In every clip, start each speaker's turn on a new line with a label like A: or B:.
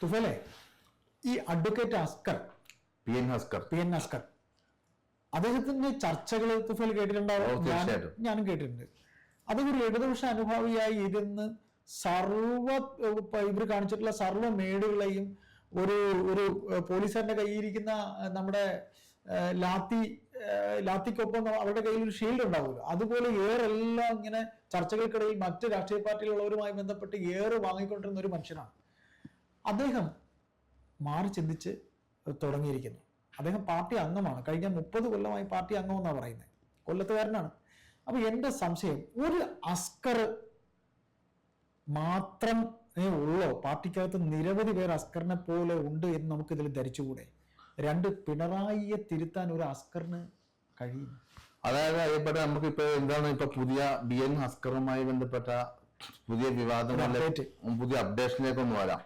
A: തുഫലെ ഈ advocate Askar
B: P N Askar
A: P N Askar അദ്ദേഹത്തിന്റെ ചർച്ചകൾ തുഫൽ കേട്ടിട്ടുണ്ടാവും ഞാനും കേട്ടിട്ടുണ്ട്. ഒരു ഇടതുപക്ഷ അനുഭാവിയായി ഇരുന്ന് സർവ ഇവർ കാണിച്ചിട്ടുള്ള സർവ മേടുകളെയും ഒരു ഒരു പോലീസുകാരന്റെ കയ്യിരിക്കുന്ന നമ്മുടെ ലാത്തി ലാത്തിക്കൊപ്പം അവരുടെ കയ്യിൽ ഒരു ഷീൽഡ് ഉണ്ടാവുമല്ലോ. അതുപോലെ ഏറെല്ലാം ഇങ്ങനെ ചർച്ചകൾക്കിടയിൽ മറ്റ് രാഷ്ട്രീയ പാർട്ടികളുള്ളവരുമായി ബന്ധപ്പെട്ട് ഏറെ വാങ്ങിക്കൊണ്ടിരുന്ന ഒരു മനുഷ്യനാണ്. അദ്ദേഹം മാറി ചിന്തിച്ച് തുടങ്ങിയിരിക്കുന്നു. അദ്ദേഹം പാർട്ടി അംഗമാണ്. കഴിഞ്ഞ മുപ്പത് കൊല്ലമായി പാർട്ടി അംഗം എന്നാണ് പറയുന്നത് കൊല്ലത്തുകാരനാണ്. അപ്പൊ എന്റെ സംശയം ഒരു അസ്കർ മാത്രം ഉള്ളോ? പാർട്ടിക്കകത്ത് നിരവധി പേർ അസ്കറിനെ പോലെ ഉണ്ട് എന്ന് നമുക്ക് ഇതിൽ ധരിച്ചുകൂടെ? രണ്ട് പിണറായിയെ തിരുത്താൻ ഒരു അസ്കറിന് കഴിയും.
B: അതായത് അതേപോലെ നമുക്ക് ഇപ്പൊ എന്താണ് ഇപ്പൊ പുതിയ ബി എൻ അസ്കറുമായി ബന്ധപ്പെട്ട പുതിയ
A: വിവാദങ്ങളിലേക്ക്
B: പുതിയ അപ്ഡേഷനിലേക്ക് ഒന്ന് വരാം.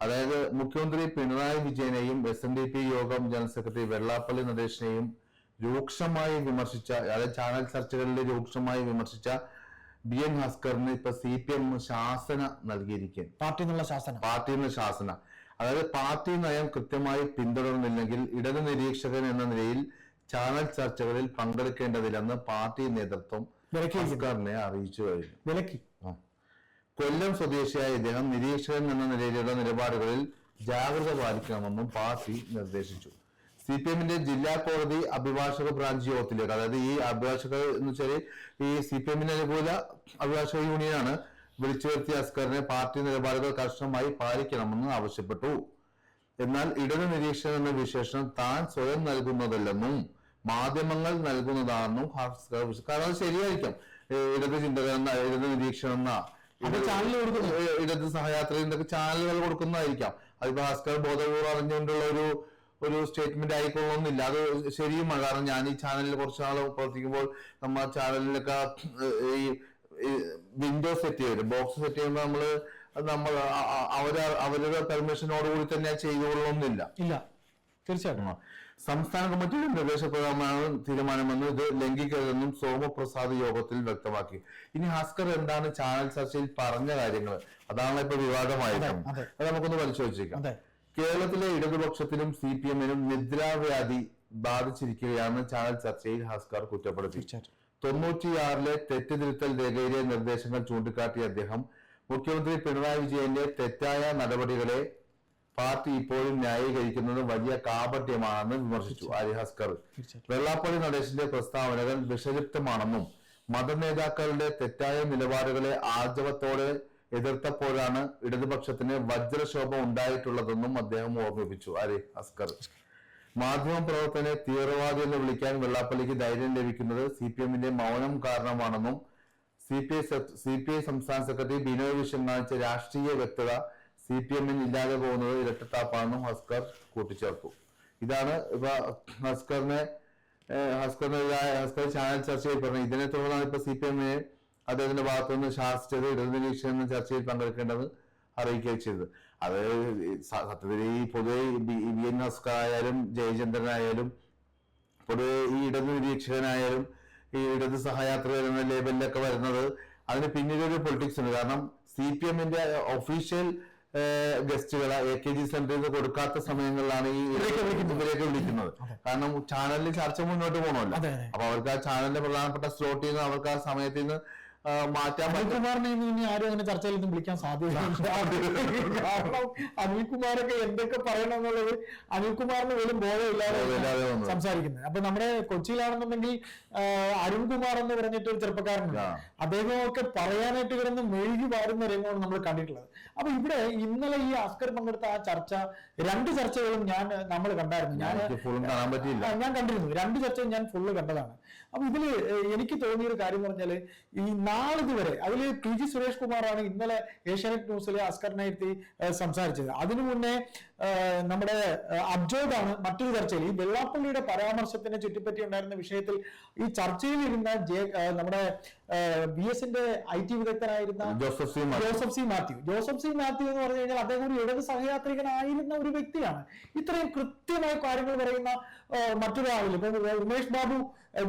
B: അതായത് മുഖ്യമന്ത്രി പിണറായി വിജയനെയും എസ് എൻ ഡി പി യോഗം ജനറൽ സെക്രട്ടറി വെള്ളാപ്പള്ളി നടേശനെയും രൂക്ഷമായി വിമർശിച്ച അതായത് ചാനൽ ചർച്ചകളിൽ രൂക്ഷമായി വിമർശിച്ച ബി എൻ ഹസ്കറിന് ഇപ്പൊ സി പി എം ശാസന നൽകിയിരിക്കുകയാണ്.
A: പാർട്ടി എന്നുള്ള ശാസന.
B: പാർട്ടിയിൽ നിന്ന് ശാസന. അതായത് പാർട്ടി നയം കൃത്യമായി പിന്തുടർന്നില്ലെങ്കിൽ ഇടത് നിരീക്ഷകൻ എന്ന നിലയിൽ ചാനൽ ചർച്ചകളിൽ പങ്കെടുക്കേണ്ടതില്ലെന്ന് പാർട്ടി നേതൃത്വം ഹസ്കറിനെ അറിയിച്ചു കഴിഞ്ഞു.
A: വിലക്കി.
B: കൊല്ലം സ്വദേശിയായ ഇദ്ദേഹം നിരീക്ഷകൻ എന്ന നിലയിലുള്ള നിലപാടുകളിൽ ജാഗ്രത പാലിക്കണമെന്നും പാർട്ടി നിർദ്ദേശിച്ചു. സി പി എമ്മിന്റെ ജില്ലാ കോടതി അഭിഭാഷക ബ്രാഞ്ച് യോഗത്തിലേക്ക് അതായത് ഈ അഭിഭാഷക എന്ന് വെച്ചാൽ ഈ സി പി എമ്മിന് അനുകൂല അഭിഭാഷക യൂണിയനാണ് വിളിച്ചു വരുത്തിയ അസ്കറിനെ പാർട്ടി നിലപാടുകൾ കർശനമായി പാലിക്കണമെന്ന് ആവശ്യപ്പെട്ടു. എന്നാൽ ഇടത് നിരീക്ഷകൻ എന്ന വിശേഷണം താൻ സ്വയം നൽകുന്നതല്ലെന്നും മാധ്യമങ്ങൾ നൽകുന്നതാണെന്നും ഹർസ്കർ കാരണം അത് ശരിയായിരിക്കാം. ഇടത് ചിന്തകൻ ഇടത് നിരീക്ഷകൻ എന്ന
A: ചാനൽ കൊടുക്കുന്നു.
B: ഏ, ഇടത് സഹയാത്ര ചാനലുകൾ കൊടുക്കുന്നതായിരിക്കാം. അത് ഭാസ്കർ ബോധപൂർവം അറിഞ്ഞുകൊണ്ടുള്ള ഒരു ഒരു സ്റ്റേറ്റ്മെന്റ് ആയിക്കൊള്ളണമെന്നില്ല. അത് ശരിയുമാണ്. കാരണം ഞാൻ ഈ ചാനലിൽ കുറച്ച് നാൾ പ്രവർത്തിക്കുമ്പോൾ നമ്മൾ ചാനലിലൊക്കെ ഈ വിൻഡോ സെറ്റ് ചെയ്യും. ബോക്സ് സെറ്റ് ചെയ്യുമ്പോൾ നമ്മൾ നമ്മൾ അവർ അവരുടെ പെർമിഷനോടുകൂടി തന്നെ ചെയ്തുകൊള്ളണമെന്നില്ല.
A: ഇല്ല. തീർച്ചയായിട്ടും.
B: സംസ്ഥാന കമ്മിറ്റിയുടെ നിർദ്ദേശപ്രകാരമാണ് തീരുമാനമെന്ന് ഇത് ലംഘിക്കരുതെന്നും സോമപ്രസാദ് യോഗത്തിൽ വ്യക്തമാക്കി. ഇനി ഹാസ്കർ എന്താണ് ചാനൽ ചർച്ചയിൽ പറഞ്ഞ കാര്യങ്ങൾ അതാണ് ഇപ്പൊ വിവാദമായത്
A: അതെ,
B: നമുക്കൊന്ന് പരിശോധിച്ചേക്കാം കേരളത്തിലെ ഇടതുപക്ഷത്തിനും സി പി എമ്മിനും നിദ്രാവ്യാധി ബാധിച്ചിരിക്കുകയാണ് ചാനൽ ചർച്ചയിൽ ഹസ്കർ കുറ്റപ്പെടുത്തി. തൊണ്ണൂറ്റിയാറിലെ തെറ്റുതിരുത്തൽ രേഖയിലെ നിർദ്ദേശങ്ങൾ ചൂണ്ടിക്കാട്ടിയ അദ്ദേഹം മുഖ്യമന്ത്രി പിണറായി വിജയന്റെ തെറ്റായ നടപടികളെ പാർട്ടി ഇപ്പോഴും ന്യായീകരിക്കുന്നത് വലിയ കാപട്യമാണെന്ന് വിമർശിച്ചു ഹസ്കർ വെള്ളാപ്പള്ളി നടേശന്റെ പ്രസ്താവനകൾ വിഷലിപ്തമാണെന്നും മതനേതാക്കളുടെ തെറ്റായ നിലപാടുകളെ ആർജവത്തോടെ എതിർത്തപ്പോഴാണ് ഇടതുപക്ഷത്തിന് വജ്രശോഭ ഉണ്ടായിട്ടുള്ളതെന്നും അദ്ദേഹം ഓർമ്മിപ്പിച്ചു. അരി അസ്കർ മാധ്യമ പ്രവർത്തനെ തീവ്രവാദി എന്ന് വിളിക്കാൻ വെള്ളാപ്പള്ളിക്ക് ധൈര്യം ലഭിക്കുന്നത് സി പി എമ്മിന്റെ മൗനം കാരണമാണെന്നും C P I C P I സംസ്ഥാന സെക്രട്ടറി ബിനോയ് വിശ്വം കാണിച്ച രാഷ്ട്രീയ വ്യക്തത സി പി എമ്മിൽ ഇല്ലാതെ പോകുന്നത് ഇരട്ടത്താപ്പാണെന്നും ഹസ്കർ കൂട്ടിച്ചേർത്തു. ഇതാണ് ഇപ്പൊ ഹസ്കറിനെ ഹസ്കറിനെതിരായ ഹസ്കർ ചാനൽ ചർച്ചയിൽ പറഞ്ഞു ഇതിനെ തുടർന്നാണ് ഇപ്പൊ സി പി എമ്മിനെ അദ്ദേഹത്തിന്റെ ഭാഗത്തുനിന്ന് ശാസിച്ചത് ഇടതു നിരീക്ഷകൻ എന്ന ചർച്ചയിൽ പങ്കെടുക്കേണ്ടത് അറിയിക്കുകയും ചെയ്തത്. അത് സത്യത്തിൽ ഈ പൊതുവെ ബി എൻ ഹസ്കർ ആയാലും ജയചന്ദ്രനായാലും പൊതുവെ ഈ ഇടതു നിരീക്ഷകനായാലും ഈ ഇടത് സഹയാത്രികർ എന്ന ലേബലിലൊക്കെ വരുന്നത് അതിന് പിന്നിലൊരു പൊളിറ്റിക്സ് ഉണ്ട്. കാരണം സി പി എമ്മിന്റെ ഒഫീഷ്യൽ ഗസ്റ്റുകളെ എ കെ ജി സെന്ററിൽ നിന്ന് കൊടുക്കാത്ത സമയങ്ങളിലാണ് ഈ
A: ഇവരെയൊക്കെ വിളിക്കുന്നത്.
B: കാരണം ചാനലിൽ ചർച്ച മുന്നോട്ട് പോകണമല്ലോ. അപ്പൊ അവർക്ക് ആ ചാനലിന്റെ പ്രധാനപ്പെട്ട സ്ലോട്ടിൽ നിന്ന് അവർക്ക് ആ സമയത്തിൽ നിന്ന് മാറ്റാൻ
A: അനിൽകുമാറിനെ ഇനി ആരും അങ്ങനെ ചർച്ചയിൽ നിന്നും വിളിക്കാൻ സാധ്യത കാരണം അനിൽകുമാരൊക്കെ എന്തൊക്കെ പറയണം എന്നുള്ളത് അനിൽകുമാറിന് പോലും ബോധമില്ലാതെ. സംസാരിക്കുന്നത്. അപ്പൊ നമ്മുടെ കൊച്ചിയിലാണെന്നുണ്ടെങ്കിൽ അരുൺ അരുൺകുമാർ എന്ന് പറഞ്ഞിട്ട് ഒരു ചെറുപ്പക്കാരനുണ്ട്. അദ്ദേഹമൊക്കെ പറയാനായിട്ട് കിടന്ന് മെഴുകി വാരുന്ന രംഗമാണ് നമ്മൾ കണ്ടിട്ടുള്ളത്. അപ്പൊ ഇവിടെ ഇന്നലെ ഈ അസ്കർ പങ്കെടുത്ത ആ ചർച്ച രണ്ട് ചർച്ചകളും ഞാൻ നമ്മൾ കണ്ടായിരുന്നു. ഞാൻ ഞാൻ കണ്ടിരുന്നു. രണ്ട് ചർച്ചയും ഞാൻ ഫുള്ള് കണ്ടതാണ്. അപ്പൊ ഇതിൽ എനിക്ക് തോന്നിയ ഒരു കാര്യം പറഞ്ഞാൽ ഈ നാളിതുവരെ അതിൽ പി ജി സുരേഷ് കുമാറാണ് ഇന്നലെ ഏഷ്യാനെറ്റ് ന്യൂസിലെ അസ്കറിനെ എത്തി സംസാരിച്ചത്. അതിനു മുന്നേ നമ്മുടെ അബ്ജോയ് ആണ് മറ്റൊരു ചർച്ചയിൽ ഈ വെള്ളാപ്പള്ളിയുടെ പരാമർശത്തിനെ ചുറ്റിപ്പറ്റി ഉണ്ടായിരുന്ന വിഷയത്തിൽ ഈ ചർച്ചയിൽ ഇരുന്ന ജെ നമ്മുടെ ബി എസിന്റെ I T വിദഗ്ധനായിരുന്ന
B: Joseph C Mathew.
A: Joseph C Mathew. Joseph C Mathew എന്ന് പറഞ്ഞു കഴിഞ്ഞാൽ അദ്ദേഹം ഒരു ഇടത് സഹയാത്രികനായിരുന്ന ഒരു വ്യക്തിയാണ്. ഇത്രയും കൃത്യമായ കാര്യങ്ങൾ പറയുന്ന മറ്റൊരാളില്ല ഇപ്പൊ ഉമേഷ് ബാബു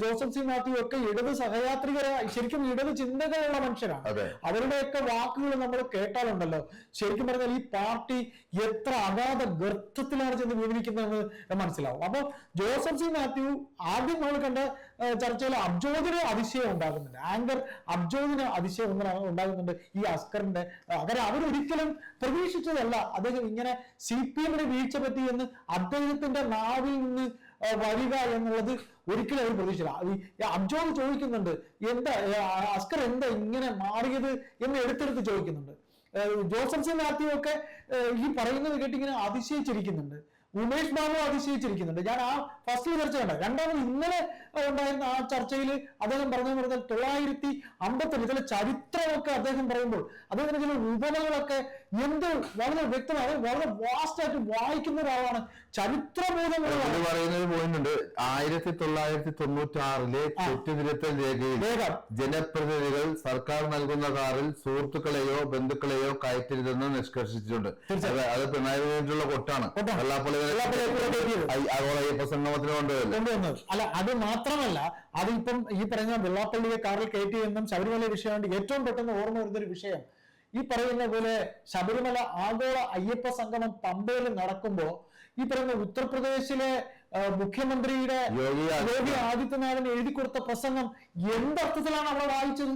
A: ജോസഫ് സി മാത്യു ഒക്കെ ഇടത് സഹയാത്രിക ശരിക്കും ഇടത് ചിന്തകളുള്ള മനുഷ്യരാണ്. അവരുടെയൊക്കെ വാക്കുകൾ നമ്മൾ കേട്ടാലുണ്ടല്ലോ. ശരിക്കും പറഞ്ഞാൽ ഈ പാർട്ടി എത്ര അഗാധ ഗർത്തത്തിലാണ് ചെന്ന് വീണിരിക്കുന്നതെന്ന് മനസ്സിലാവും. അപ്പൊ ജോസഫ് സി മാത്യു ആദ്യം നമ്മൾ കണ്ട ചർച്ചയിൽ അബ്ജോദിന് അതിശയം ഉണ്ടാകുന്നുണ്ട്. ആങ്കർ അബ്ജോദിന് അതിശയം ഉണ്ടാ- ഉണ്ടാകുന്നുണ്ട് ഈ അസ്കറിന്റെ. അവർ അവരൊരിക്കലും പ്രതീക്ഷിച്ചതല്ല അദ്ദേഹം ഇങ്ങനെ സി പി എമ്മിന് വീഴ്ച പറ്റി എന്ന് അദ്ദേഹത്തിന്റെ നാവിൽ നിന്ന് വരിക എന്നുള്ളത് ഒരിക്കലും അവർ പ്രതീക്ഷിച്ചില്ല. അബ്ജോദ് ചോദിക്കുന്നുണ്ട് എന്താ അസ്കർ എന്താ ഇങ്ങനെ മാറിയത്? എന്ന് എടുത്തെടുത്ത് ചോദിക്കുന്നുണ്ട്. ഏഹ് ജോസഫ് സി മാത്യു ഒക്കെ ഈ പറയുന്നത് കേട്ടിങ്ങനെ അതിശയിച്ചിരിക്കുന്നുണ്ട്. ഉമേഷ് ബാബു അതിശയിച്ചിരിക്കുന്നുണ്ട്. ഞാൻ ആ ഫസ്റ്റ് ചർച്ച കണ്ട? രണ്ടാമത് ഇന്നലെ ഉണ്ടായിരുന്ന ആ ചർച്ചയിൽ അദ്ദേഹം പറഞ്ഞു പറഞ്ഞാൽ തൊള്ളായിരത്തി അമ്പത്തെട്ട് ചില ചരിത്രമൊക്കെ അദ്ദേഹം പറയുമ്പോൾ അദ്ദേഹത്തിന് ചില ഉപമകളൊക്കെ എന്ത് വളരെ വ്യക്തമാണ് വളരെ വാസ്റ്റ് ആയിട്ട് വായിക്കുന്ന ഒരാളാണ്. ചരിത്രബോധമുള്ള
B: ഇത് പറയുന്നത് പോയിന്റ് ഉണ്ട്. ആയിരത്തി തൊള്ളായിരത്തി തൊണ്ണൂറ്റി ആറിലെ തെറ്റുതിരുത്തൽ രേഖയിൽ ജനപ്രതിനിധികൾ സർക്കാർ നൽകുന്ന കാറിൽ സുഹൃത്തുക്കളെയോ ബന്ധുക്കളെയോ കയറ്റരുതെന്ന് നിഷ്കർഷിച്ചിട്ടുണ്ട്. അത് പിണറായി വിജയനുള്ള കൊട്ടാണ്. അയ്യപ്പ സംഗമത്തിന്
A: അല്ല അത് മാത്രമല്ല അതിപ്പം ഈ പറഞ്ഞ വെള്ളാപ്പള്ളിയെ കാറിൽ കയറ്റി എന്നും ശബരിമല വിഷയമാണ് ഏറ്റവും പെട്ടെന്ന് ഓർമ്മ വരുന്ന ഒരു വിഷയം. ഈ പറയുന്ന പോലെ ശബരിമല ആഗോള അയ്യപ്പ സംഗമം പമ്പയിൽ നടക്കുമ്പോ ഈ പറയുന്ന ഉത്തർപ്രദേശിലെ മുഖ്യമന്ത്രിയുടെ
B: യോഗി ആദിത്യ-
A: യോഗി ആദിത്യനാഥിന് എഴുതി കൊടുത്ത പ്രസംഗം എന്തർത്ഥത്തിലാണ് അവിടെ വായിച്ചത്?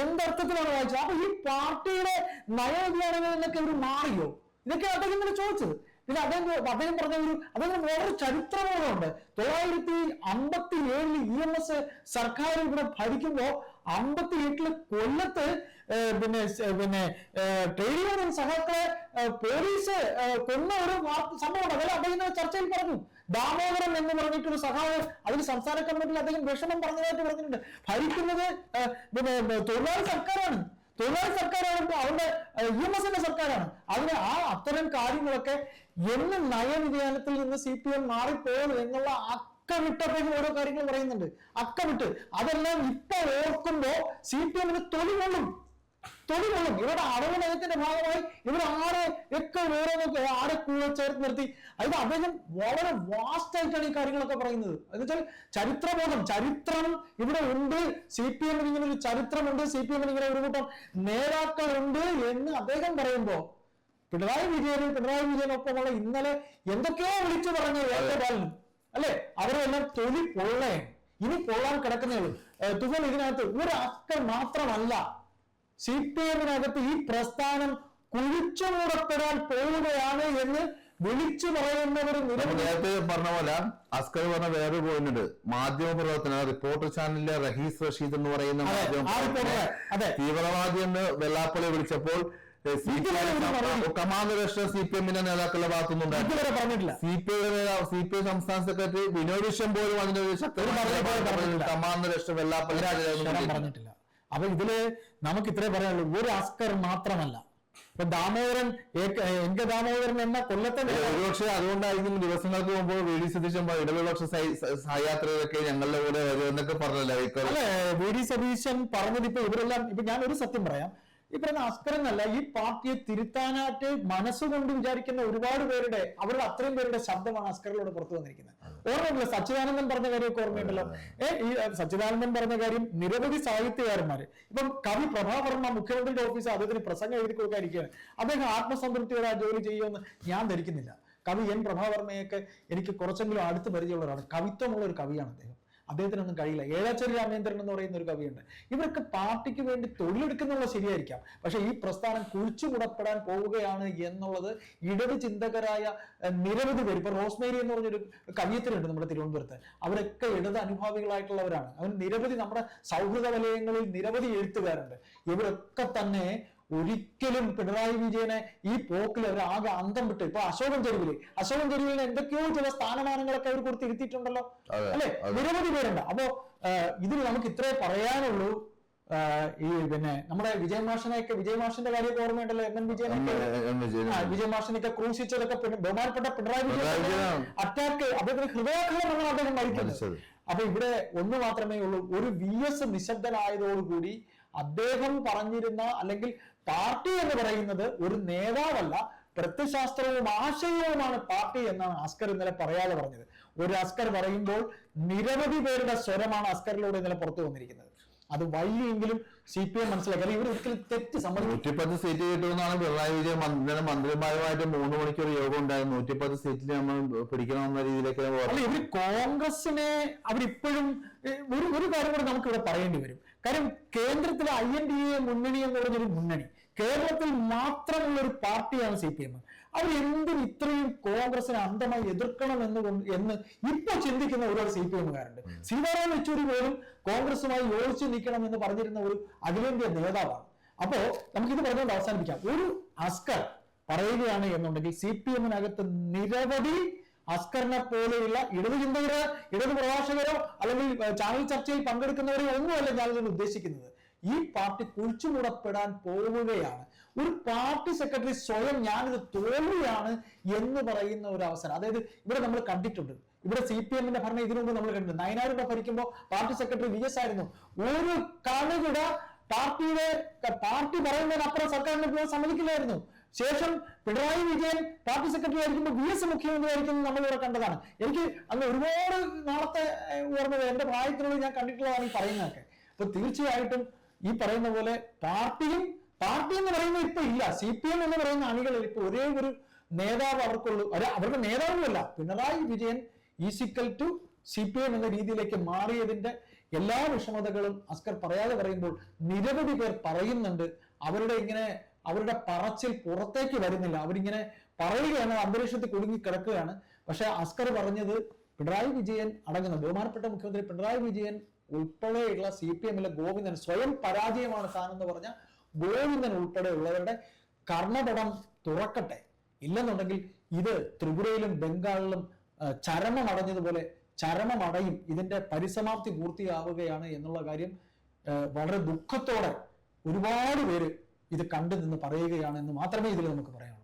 A: എന്തർത്ഥത്തിലാണ് വായിച്ചത്? അപ്പൊ ഈ പാർട്ടിയുടെ നയവിധാനങ്ങൾ എന്നൊക്കെ ഇവർ മാറിയോ? ഇതൊക്കെ അദ്ദേഹം ഇങ്ങനെ ചോദിച്ചത്. പിന്നെ അദ്ദേഹം അദ്ദേഹം പറഞ്ഞ ഒരു അദ്ദേഹം വേറൊരു ചരിത്രബോധമുണ്ട്. തൊള്ളായിരത്തി അമ്പത്തി ഏഴിൽ ഇ എം എസ് സർക്കാർ ഇവിടെ ഭരിക്കുമ്പോ അമ്പത്തി എട്ടിൽ കൊല്ലത്ത് പിന്നെ പിന്നെ ട്രേഡ് യൂണിയൻ പോലീസ് കൊന്ന ഒരു സംഭവം അതല്ല അദ്ദേഹം ചർച്ചയിൽ പറഞ്ഞു. ദാമോദരൻ എന്ന് പറഞ്ഞിട്ടൊരു സഹായം അതിന് സംസ്ഥാന കമ്മിറ്റിയിൽ അദ്ദേഹം വിഷമം പറഞ്ഞതായിട്ട് പറഞ്ഞിട്ടുണ്ട്. ഭരിക്കുന്നത് പിന്നെ തൊഴിലാളി സർക്കാരാണ്. തൊഴിലാളി സർക്കാരാണ് അവരുടെ യു എം എസിന്റെ സർക്കാരാണ്. അതിന് ആ അത്തരം കാര്യങ്ങളൊക്കെ എന്ന് നയവിധാനത്തിൽ നിന്ന് സി പി എം മാറിപ്പോകും എന്നുള്ള അക്കമിട്ടപ്പോഴും ഓരോ കാര്യങ്ങൾ പറയുന്നുണ്ട്. അക്കമിട്ട്. അതെല്ലാം ഇപ്പൊ ഓർക്കുമ്പോ സി പി എമ്മിന് തൊലി കൊള്ളും. കൊള്ളും ഇവരുടെ അടവ് നയത്തിന്റെ ഭാഗമായി ഇവർ ആരെ ഒക്കെ വേറെ ആരെ കൂടെ ചേർത്ത് നിർത്തി. അതായത് അദ്ദേഹം വളരെ വാസ്റ്റ് ഈ കാര്യങ്ങളൊക്കെ പറയുന്നത്. എന്ന് വെച്ചാൽ ചരിത്രബോധം ചരിത്രം ഇവിടെ ഉണ്ട് സി പി എമ്മിന് ഇങ്ങനെ ഒരു ചരിത്രമുണ്ട് സി പി എമ്മിന് ഇങ്ങനെ ഒരു കൂട്ടം നേതാക്കളുണ്ട് എന്ന് അദ്ദേഹം പറയുമ്പോ പിണറായി വിജയനും പിണറായി വിജയനൊപ്പമുള്ള ഇന്നലെ എന്തൊക്കെയോ വിളിച്ചു പറഞ്ഞ ഏകബാലനും അല്ലെ? അവരെല്ലാം തൊലി പൊള്ളേ ഇനി പൊള്ളാൻ കിടക്കുന്നേ ഉള്ളൂ. തുകൽ ഇതിനകത്ത് ഒരു അക്കം മാത്രമല്ല. സി പി എമ്മിനകത്ത് ഈ പ്രസ്ഥാനം കുഴിച്ചു മൂടപ്പെടാൻ പോവുകയാണ് എന്ന് വിളിച്ചു പറയുന്നവർ
B: നേരത്തെ പറഞ്ഞ പോലെ അസ്കർ പറഞ്ഞ വേറെ പോയിന്റ് ഉണ്ട്. മാധ്യമ പ്രവർത്തന റിപ്പോർട്ടർ ചാനലിലെ റഹീസ് റഷീദ് എന്ന് പറയുന്ന. തീവ്രവാദി എന്ന് വെള്ളാപ്പള്ളി വിളിച്ചപ്പോൾ. കമാൻഡ് സി പി എമ്മിന്റെ നേതാക്കളുടെ ഭാഗത്തുനിന്നുണ്ടായിരുന്നു C P I C P I സംസ്ഥാന സെക്രട്ടറി വിനോദ് വിശ്വം പോലും
A: അതിനൊരു.
B: കമാൻഡ് രാഷ്ട്ര വെള്ളാപ്പള്ളി
A: അക്ഷരം പറഞ്ഞിട്ടില്ല. അപ്പൊ ഇതിൽ നമുക്ക് ഇത്രേ പറയാനുള്ളൂ. ഒരു അസ്കർ മാത്രമല്ല. ഇപ്പൊ ദാമോദരൻ എങ്ക എൻ കെ ദാമോദരൻ എന്ന കൊല്ലത്തെ
B: ഒരുപക്ഷെ അതുകൊണ്ടായിരിക്കും ദിവസങ്ങൾക്ക് മുമ്പ് വി. ഡി. സതീശൻ ഇടതുപക്ഷ സഹ- സഹ- ഞങ്ങളുടെ കൂടെ വരുമെന്നൊക്കെ പറഞ്ഞല്ലോ
A: അല്ലെ വി. ഡി. സതീശൻ പറഞ്ഞത് ഇപ്പൊ ഇവരെല്ലാം ഇപ്പൊ ഞാൻ ഒരു സത്യം പറയാം. ഈ പറയുന്ന അസ്കർ എന്നല്ല ഈ പാർട്ടിയെ തിരുത്താനായിട്ട് മനസ്സുകൊണ്ട് വിചാരിക്കുന്ന ഒരുപാട് പേരുടെ അവരുടെ അത്രയും പേരുടെ ശബ്ദമാണ് അസ്കറിലൂടെ പുറത്തു വന്നിരിക്കുന്നത്. ഓർമ്മയില്ല സച്ചിദാനന്ദൻ പറഞ്ഞ കാര്യമൊക്കെ ഓർമ്മയുണ്ടല്ലോ? ഏഹ് ഈ സച്ചിദാനന്ദൻ പറഞ്ഞ കാര്യം നിരവധി സാഹിത്യകാരന്മാര് ഇപ്പം കവി പ്രഭാവർമ്മ മുഖ്യമന്ത്രിയുടെ ഓഫീസ് അദ്ദേഹത്തിന് പ്രസംഗം എഴുതി കൊടുക്കാതിരിക്കുകയാണ് അദ്ദേഹം ആത്മസംതൃപ്തിയോടെ ആ ജോലി ചെയ്യുമെന്ന് ഞാൻ ധരിക്കുന്നില്ല. കവി എൻ പ്രഭാവർമ്മയൊക്കെ എനിക്ക് കുറച്ചെങ്കിലും അടുത്ത് പരിചയമുള്ളവരാണ്. കവിത്വമുള്ള ഒരു കവിയാണ് അദ്ദേഹം. അദ്ദേഹത്തിനൊന്നും കഴിയില്ല. ഏഴാച്ചേരി രാമേന്ദ്രൻ എന്ന് പറയുന്ന ഒരു കവിയുണ്ട്. ഇവർക്ക് പാർട്ടിക്ക് വേണ്ടി തൊഴിലെടുക്കുന്നുള്ള ശരിയായിരിക്കാം. പക്ഷെ ഈ പ്രസ്ഥാനം കുഴിച്ചുകൂടപ്പെടാൻ പോവുകയാണ് എന്നുള്ളത് ഇടത് ചിന്തകരായ നിരവധി പേര് ഇപ്പൊ റോസ്മേരി എന്ന് പറഞ്ഞൊരു കവിയത്തിലുണ്ട് നമ്മുടെ തിരുവനന്തപുരത്ത്. അവരൊക്കെ ഇടത് അനുഭാവികളായിട്ടുള്ളവരാണ്. അവർ നിരവധി നമ്മുടെ സൗഹൃദ വലയങ്ങളിൽ നിരവധി എഴുത്തുകാരുണ്ട്. ഇവരൊക്കെ തന്നെ ഒരിക്കലും പിണറായി വിജയനെ ഈ പോക്കിൽ അവർ ആകെ അന്തം വിട്ട്. ഇപ്പൊ അശോകൻ ചെരുവിൽ അശോകൻ ചെരുവിൽ എന്തൊക്കെയോ ചില സ്ഥാനമാനങ്ങളൊക്കെ അവർ കൊടുത്ത് ഇരുത്തിയിട്ടുണ്ടല്ലോ
B: അതെ,
A: അല്ലെ. നിരവധി പേരുണ്ട്. അപ്പോ ഇതിൽ നമുക്ക് ഇത്രേ പറയാനുള്ളൂ. ഈ പിന്നെ നമ്മുടെ വിജയമാഷിനെയൊക്കെ വിജയമാഷിന്റെ കാര്യമൊക്കെ ഓർമ്മയുണ്ടല്ലോ? M N
B: Vijayan.
A: വിജയ മാഷനൊക്കെ ക്രൂശിച്ചതൊക്കെ പിന്നെ ബഹുമാനപ്പെട്ട പിണറായി വിജയൻ അറ്റാക്ക് അദ്ദേഹത്തിന് ഹൃദയാഘാതം വന്നാണ് അദ്ദേഹം മരിക്കുന്നത് അപ്പൊ ഇവിടെ ഒന്ന് മാത്രമേ ഉള്ളൂ. ഒരു വി എസ് നിശബ്ദനായതോടുകൂടി അദ്ദേഹം പറഞ്ഞിരുന്ന അല്ലെങ്കിൽ പാർട്ടി എന്ന് പറയുന്നത് ഒരു നേതാവല്ല പ്രത്യശാസ്ത്രവും ആശയവുമാണ് പാർട്ടി എന്നാണ് അസ്കർ ഇന്നലെ പറയാതെ പറഞ്ഞത്. ഒരു അസ്കർ പറയുമ്പോൾ നിരവധി പേരുടെ സ്വരമാണ് അസ്കറിലൂടെ ഇന്നലെ പുറത്തു വന്നിരിക്കുന്നത്. അത് വലിയെങ്കിലും സി പി എം മനസ്സിലാക്കി. അല്ലെങ്കിൽ ഇവർ ഒരിക്കലും തെറ്റ് സമ്മതിക്കും
B: നൂറ്റിപ്പത്ത് സീറ്റ് കിട്ടുമെന്നാണ് പിണറായി വിജയൻ മന്ത്രി- ഇന്നലെ മന്ത്രിമാരുമായിട്ട് മൂന്ന് മണിക്കൂർ യോഗം ഉണ്ടായത് നൂറ്റിപ്പത്ത് സീറ്റിൽ നമ്മൾ പിടിക്കണമെന്ന രീതിയിലേക്ക്
A: അല്ല ഇവർ കോൺഗ്രസിനെ അവരിപ്പോഴും ഒരു ഒരു കാര്യം കൂടെ നമുക്ക് ഇവിടെ പറയേണ്ടി വരും. കാര്യം കേന്ദ്രത്തിലെ ഐ എൻ ഡി എ മുന്നണി എന്ന് പറഞ്ഞൊരു മുന്നണി. കേരളത്തിൽ മാത്രമുള്ള ഒരു പാർട്ടിയാണ് സി പി എം അവർ എന്തിന് ഇത്രയും കോൺഗ്രസിനെ അന്ധമായി എതിർക്കണം എന്ന് എന്ന് ഇപ്പൊ ചിന്തിക്കുന്ന ഒരുപാട് സി പി എമ്മുകാരുണ്ട് സീതാറാം യെച്ചൂരി പോലും കോൺഗ്രസുമായി യോജിച്ച് നിൽക്കണം എന്ന് പറഞ്ഞിരുന്ന ഒരു അഖിലേന്ത്യാ നേതാവാണ്. അപ്പോ നമുക്കിത് പറഞ്ഞുകൊണ്ട് അവസാനിപ്പിക്കാം. ഒരു അസ്കർ പറയുകയാണ് എന്നുണ്ടെങ്കിൽ സി പി എമ്മിനകത്ത് നിരവധി അസ്കറിനെ പോലെയുള്ള ഇടതു ചിന്തകരോ ഇടതു പ്രഭാഷകരോ അല്ലെങ്കിൽ ചാനൽ ചർച്ചയിൽ പങ്കെടുക്കുന്നവരെയോ ഒന്നുമല്ല ഞാനിതിൽ ഉദ്ദേശിക്കുന്നത്. ഈ പാർട്ടി കുഴിച്ചുമൂടപ്പെടാൻ പോവുകയാണ്. ഒരു പാർട്ടി സെക്രട്ടറി സ്വയം ഞാനിത് തോൽവിയാണ് എന്ന് പറയുന്ന ഒരു അവസരം. അതായത് ഇവിടെ നമ്മൾ കണ്ടിട്ടുണ്ട്. ഇവിടെ സി പി എമ്മിന്റെ ഭരണം ഇതിനു മുമ്പ് നമ്മൾ കണ്ടിട്ടുണ്ട്. നയനാരുടെ ഭരിക്കുമ്പോൾ പാർട്ടി സെക്രട്ടറി വി എസ് ആയിരുന്നു. ഒരു കണകിട പാർട്ടിയുടെ പാർട്ടി പറയുന്നതിനപ്പുറം സർക്കാരിനെ പോകാൻ സമ്മതിക്കില്ലായിരുന്നു. ശേഷം പിണറായി വിജയൻ പാർട്ടി സെക്രട്ടറി ആയിരിക്കുമ്പോൾ വി എസ് മുഖ്യമന്ത്രി ആയിരിക്കും നമ്മൾ ഇവിടെ കണ്ടതാണ്. എനിക്ക് അന്ന് ഒരുപാട് നാളത്തെ ഏഹ്, ഓർമ്മകൾ എന്റെ പ്രായത്തിനുള്ളിൽ ഞാൻ കണ്ടിട്ടുള്ളതാണ് ഈ പറയുന്നതൊക്കെ. അപ്പൊ തീർച്ചയായിട്ടും ഈ പറയുന്ന പോലെ പാർട്ടിയും പാർട്ടി എന്ന് പറയുന്നത് ഇപ്പൊ ഇല്ല. സി പി എം എന്ന് പറയുന്ന അണികളിൽ ഇപ്പൊ ഒരേ ഒരു നേതാവ് അവർക്കുള്ളൂ. അല്ല അവരുടെ നേതാവുമല്ല. Pinarayi Vijayan equal to C P M എന്ന രീതിയിലേക്ക് മാറിയതിന്റെ എല്ലാ വിഷമതകളും അസ്കർ പറയാതെ പറയുമ്പോൾ നിരവധി പേർ പറയുന്നുണ്ട്. അവരുടെ ഇങ്ങനെ അവരുടെ പറച്ചിൽ പുറത്തേക്ക് വരുന്നില്ല. അവരിങ്ങനെ പറയുകയാണ് അന്തരീക്ഷത്തിൽ കുടുങ്ങി കിടക്കുകയാണ്. പക്ഷെ അസ്കർ പറഞ്ഞത് പിണറായി വിജയൻ അടങ്ങുന്ന ബഹുമാനപ്പെട്ട മുഖ്യമന്ത്രി പിണറായി വിജയൻ ഉൾപ്പെടെയുള്ള സി പി എമ്മിലെ ഗോവിന്ദൻ സ്വയം പരാജയമാണ് താനെന്ന് പറഞ്ഞ ഗോവിന്ദൻ ഉൾപ്പെടെയുള്ളവരുടെ കർണപടം തുറക്കട്ടെ. ഇല്ലെന്നുണ്ടെങ്കിൽ ഇത് ത്രിപുരയിലും ബംഗാളിലും ചരമമടഞ്ഞതുപോലെ ചരമമടയും ഇതിന്റെ പരിസമാപ്തി പൂർത്തിയാവുകയാണ് എന്നുള്ള കാര്യം വളരെ ദുഃഖത്തോടെ ഒരുപാട് പേര് ഇത് കണ്ടു നിന്ന് പറയുകയാണ് എന്ന് മാത്രമേ ഇതിൽ നമുക്ക് പറയാനുള്ളൂ.